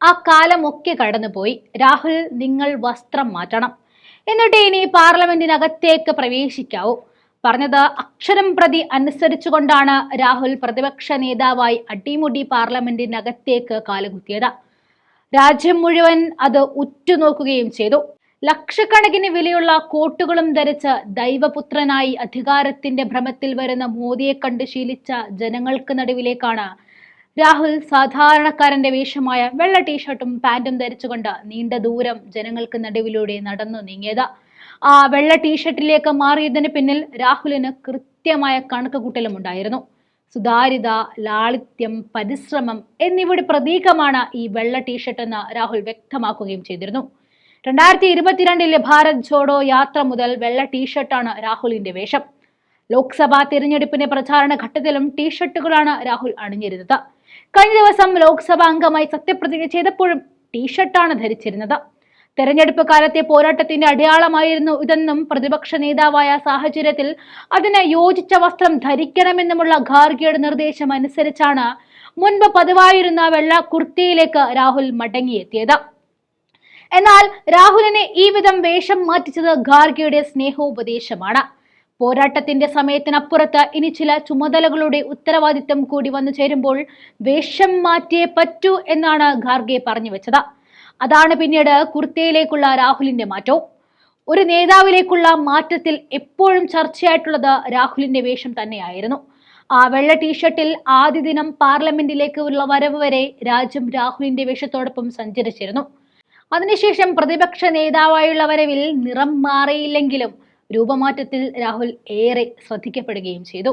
ആ കാലമൊക്കെ കടന്നുപോയി. രാഹുൽ നിങ്ങൾ വസ്ത്രം മാറ്റണം. എന്നിട്ട് ഇനി പാർലമെന്റിനകത്തേക്ക് പ്രവേശിക്കാവൂ. പറഞ്ഞത് അക്ഷരം പ്രതി അനുസരിച്ചുകൊണ്ടാണ് രാഹുൽ പ്രതിപക്ഷ നേതാവായി അടിമുടി പാർലമെന്റിനകത്തേക്ക് കാലുകുത്തിയത്. രാജ്യം മുഴുവൻ അത് ഉറ്റുനോക്കുകയും ചെയ്തു. ലക്ഷക്കണക്കിന് വിലയുള്ള കോട്ടുകളും ധരിച്ച് ദൈവപുത്രനായി അധികാരത്തിന്റെ ഭ്രമത്തിൽ വരുന്ന മോദിയെ കണ്ട് ശീലിച്ച ജനങ്ങൾക്ക് നടുവിലേക്കാണ് രാഹുൽ സാധാരണക്കാരന്റെ വേഷമായ വെള്ള ടീഷർട്ടും പാന്റും ധരിച്ചുകൊണ്ട് നീണ്ട ദൂരം ജനങ്ങൾക്ക് നടുവിലൂടെ നടന്നു നീങ്ങിയത്. ആ വെള്ള ടീഷർട്ടിലേക്ക് മാറിയതിന് പിന്നിൽ രാഹുലിന് കൃത്യമായ കണക്കുകൂട്ടലും ഉണ്ടായിരുന്നു. സുതാര്യത ലാളിത്യം പരിശ്രമം എന്നിവയുടെ പ്രതീകമാണ് ഈ വെള്ള ടീഷർട്ട് എന്ന് രാഹുൽ വ്യക്തമാക്കുകയും ചെയ്തിരുന്നു. രണ്ടായിരത്തി ഇരുപത്തിരണ്ടിലെ ഭാരത് ജോഡോ യാത്ര മുതൽ വെള്ള ടീഷർട്ടാണ് രാഹുലിന്റെ വേഷം. ലോക്സഭാ തിരഞ്ഞെടുപ്പിന്റെ പ്രചാരണ ഘട്ടത്തിലും ടീഷർട്ടുകളാണ് രാഹുൽ അണിഞ്ഞിരുന്നത്. കഴിഞ്ഞ ദിവസം ലോക്സഭാ അംഗമായി സത്യപ്രതിജ്ഞ ചെയ്തപ്പോഴും ടീഷർട്ടാണ് ധരിച്ചിരുന്നത്. തെരഞ്ഞെടുപ്പ് കാലത്തെ പോരാട്ടത്തിന്റെ അടയാളമായിരുന്നു ഇതെന്നും പ്രതിപക്ഷ നേതാവായ സാഹചര്യത്തിൽ അതിന് യോജിച്ച വസ്ത്രം ധരിക്കണമെന്നുമുള്ള ഖാർഗെയുടെ നിർദ്ദേശം അനുസരിച്ചാണ് മുൻപ് പതിവായിരുന്ന വെള്ള കുർത്തിയിലേക്ക് രാഹുൽ മടങ്ങിയെത്തിയത്. എന്നാൽ രാഹുലിനെ ഈ വിധം വേഷം മാറ്റിച്ചത് ഖാർഗെയുടെ സ്നേഹോപദേശമാണ്. പോരാട്ടത്തിന്റെ സമയത്തിനപ്പുറത്ത് ഇനി ചില ചുമതലകളുടെ ഉത്തരവാദിത്തം കൂടി വന്നു ചേരുമ്പോൾ വേഷം മാറ്റിയേ പറ്റൂ എന്നാണ് ഖാർഗെ പറഞ്ഞു വെച്ചത്. അതാണ് പിന്നീട് കുർത്തയിലേക്കുള്ള രാഹുലിന്റെ മാറ്റവും. ഒരു നേതാവിലേക്കുള്ള മാറ്റത്തിൽ എപ്പോഴും ചർച്ചയായിട്ടുള്ളത് രാഹുലിന്റെ വേഷം തന്നെയായിരുന്നു. ആ വെള്ള ടീഷർട്ടിൽ ആദ്യ ദിനം പാർലമെന്റിലേക്ക് ഉള്ള വരവ് വരെ രാജ്യം രാഹുലിന്റെ വേഷത്തോടൊപ്പം സഞ്ചരിച്ചിരുന്നു. അതിനുശേഷം പ്രതിപക്ഷ നേതാവായുള്ള വരവിൽ നിറം മാറിയില്ലെങ്കിലും രൂപമാറ്റത്തിൽ രാഹുൽ ഏറെ ശ്രദ്ധിക്കപ്പെടുകയും ചെയ്തു.